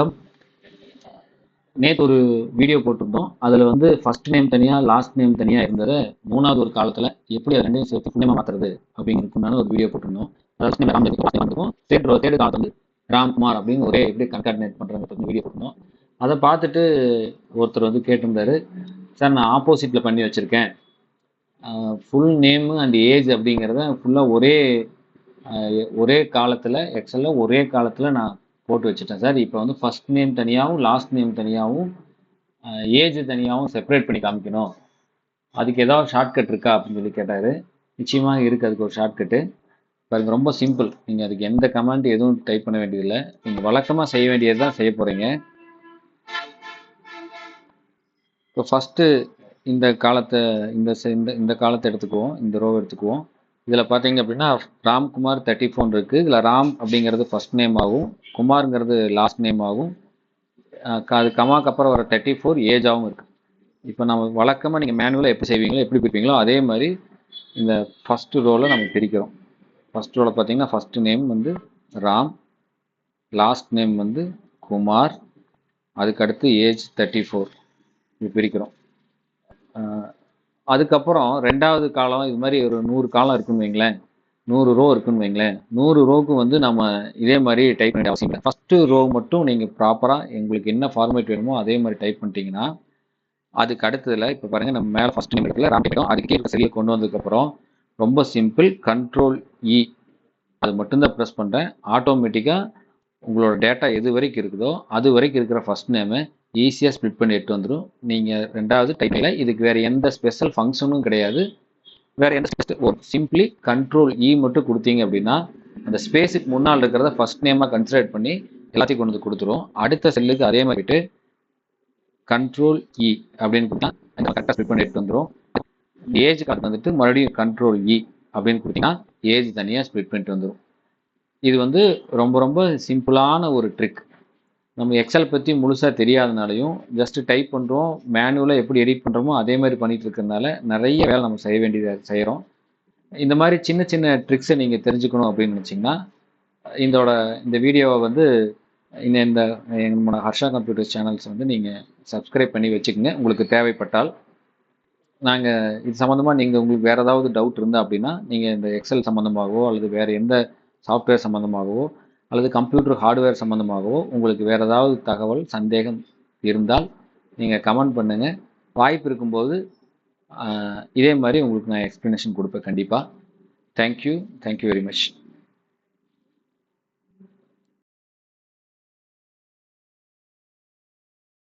வணக்கம். நேற்று ஒரு வீடியோ போட்டிருந்தோம். அதில் வந்து ஃபர்ஸ்ட் நேம் தனியாக லாஸ்ட் நேம் தனியாக இருந்ததை மூணாவது ஒரு காலத்தில் எப்படி அது ரெண்டையும் சேர்த்து புண்ணியமாக மாற்றுறது அப்படிங்கிறதுக்குண்டான ஒரு வீடியோ போட்டிருந்தோம். அதாவது first ராம் இருக்கும், தேர்ட் தேர்ட் காலத்தில் வந்து ராம்குமார் அப்படின்னு ஒரே எப்படி கன்கார்டினேட் பண்ணுறாங்க பற்றி வீடியோ போட்டிருந்தோம். அதை பார்த்துட்டு ஒருத்தர் வந்து கேட்டிருந்தாரு சார் நான் ஆப்போசிட்டில் பண்ணி வச்சுருக்கேன். ஃபுல் நேமு அண்ட் ஏஜ் அப்படிங்கிறத ஃபுல்லாக ஒரே ஒரே காலத்தில் எக்ஸலில் ஒரே காலத்தில் நான் போட்டு வச்சுட்டேன் சார். இப்போ வந்து ஃபர்ஸ்ட் நேம் தனியாகவும் லாஸ்ட் நேம் தனியாகவும் ஏஜ் தனியாகவும் செப்பரேட் பண்ணி காமிக்கணும். அதுக்கு ஏதாவது ஷார்ட்கட் இருக்கா அப்படின்னு சொல்லி கேட்டார். நிச்சயமாக இருக்குது அதுக்கு ஒரு ஷார்ட்கட்டு பாருங்க ரொம்ப சிம்பிள் நீங்கள் அதுக்கு எந்த கமெண்ட் எதுவும் டைப் பண்ண வேண்டியதில்லை. நீங்கள் வழக்கமாக செய்ய வேண்டியது தான் செய்ய போகிறீங்க இப்போ ஃபஸ்ட்டு இந்த காலத்தை இந்த இந்த இந்த காலத்தை எடுத்துக்குவோம். இந்த ரோவை எடுத்துக்குவோம். இதில் பார்த்தீங்க அப்படின்னா ராம்குமார் தேர்ட்டி ஃபோன் இருக்குது இதில் ராம் அப்படிங்கிறது ஃபர்ஸ்ட் நேம் ஆகும். குமாருங்கிறது லாஸ்ட் நேம் ஆகும். க- அது கமாக்கு அப்புறம் வர தேர்ட்டி ஃபோர் ஏஜாகவும் இருக்குது இப்போ நம்ம வழக்கமாக நீங்கள் மேனுவலாக எப்படி செய்வீங்களோ எப்படி பிரிப்பீங்களோ அதே மாதிரி இந்த ஃபஸ்ட்டு ரோவில் நம்ம பிரிக்கிறோம். ஃபஸ்ட் ரோவில் பார்த்தீங்கன்னா ஃபஸ்ட்டு நேம் வந்து ராம் லாஸ்ட் நேம் வந்து குமார் அதுக்கடுத்து ஏஜ் தேர்ட்டி ஃபோர் இப்படி பிரிக்கிறோம் அதுக்கப்புறம் ரெண்டாவது காலம் இது மாதிரி ஒரு நூறு காலம் இருக்குன்னு வைங்களேன். நூறு ரோ இருக்குன்னு வைங்களேன். நூறு ரோக்கு வந்து நம்ம இதே மாதிரி டைப் பண்ண அவசியம் இல்லை. ஃபஸ்ட்டு ரோ மட்டும் நீங்கள் ப்ராப்பராக உங்களுக்கு என்ன ஃபார்மேட் வேணுமோ அதே மாதிரி டைப் பண்ணிட்டீங்கன்னா அதுக்கு அடுத்ததில் இப்போ பாருங்கள் நம்ம மேலே ஃபஸ்ட் நேம் இருக்குல்ல ராம் அதுக்கே சரியாக கொண்டு வந்ததுக்கப்புறம் ரொம்ப சிம்பிள் கண்ட்ரோல் இ அது மட்டும்தான் ப்ரெஸ் பண்ணுறேன் ஆட்டோமேட்டிக்காக உங்களோட டேட்டா எது வரைக்கும் இருக்குதோ அது வரைக்கும் இருக்கிற ஃபர்ஸ்ட் நேமை ஈஸியாக ஸ்ப்ளிட் பண்ணி எட்டு வந்துடும் நீங்கள் ரெண்டாவது டைப்பில் இதுக்கு வேறு எந்த ஸ்பெஷல் ஃபங்க்ஷனும் கிடையாது. வேறு எந்த ஒரு சிம்பிளி கண்ட்ரோல் இ மட்டும் கொடுத்தீங்க அப்படின்னா அந்த ஸ்பேஸுக்கு முன்னால் இருக்கிறத ஃபர்ஸ்ட் நேமாக கன்சிடர் பண்ணி எல்லாத்தையும் கொண்டு வந்து கொடுத்துரும். அடுத்த செல்லுக்கு அதே மாதிரி கண்ட்ரோல் இ e அப்படின்னு கொடுத்தா கரெக்டாக ஸ்பிட் பண்ணி எடுத்து வந்துடும் ஏஜ் கார்டு வந்துட்டு மறுபடியும் கண்ட்ரோல் இ e அப்படின்னு கொடுத்தீங்கன்னா ஏஜ் தனியாக ஸ்பிட் பண்ணிட்டு வந்துடும் இது வந்து ரொம்ப ரொம்ப சிம்பிளான ஒரு ட்ரிக் நம்ம எக்ஸல் பற்றி முழுசாக தெரியாதனாலையும் ஜஸ்ட்டு டைப் பண்ணுறோம் மேனுவலாக எப்படி எடிட் பண்ணுறோமோ அதே மாதிரி பண்ணிட்டு இருக்கிறதுனால நிறைய வேலை நம்ம செய்ய வேண்டியதாக செய்கிறோம் இந்த மாதிரி சின்ன சின்ன ட்ரிக்ஸை நீங்கள் தெரிஞ்சுக்கணும் அப்படின்னு நினச்சிங்கன்னா இதோட இந்த வீடியோவை வந்து இந்த இந்த நம்மளோட ஹர்ஷா கம்ப்யூட்டர்ஸ் சேனல்ஸ் வந்து நீங்கள் சப்ஸ்கிரைப் பண்ணி வச்சுக்கோங்க. உங்களுக்கு தேவைப்பட்டால் நாங்கள் இது சம்மந்தமாக நீங்கள் உங்களுக்கு வேறு ஏதாவது டவுட் இருந்தால் அப்படின்னா நீங்கள் இந்த எக்ஸல் சம்மந்தமாகவோ அல்லது வேறு எந்த சாஃப்ட்வேர் சம்மந்தமாகவோ அல்லது கம்ப்யூட்டர் ஹார்ட்வேர் சம்மந்தமாகவோ உங்களுக்கு வேறு ஏதாவது தகவல் சந்தேகம் இருந்தால் நீங்கள் கமெண்ட் பண்ணுங்கள் வாய்ப்பு இருக்கும்போது இதே மாதிரி உங்களுக்கு நான் எக்ஸ்ப்ளனேஷன் கொடுப்பேன் கண்டிப்பாக தேங்க்யூ தேங்க்யூ வெரி மச்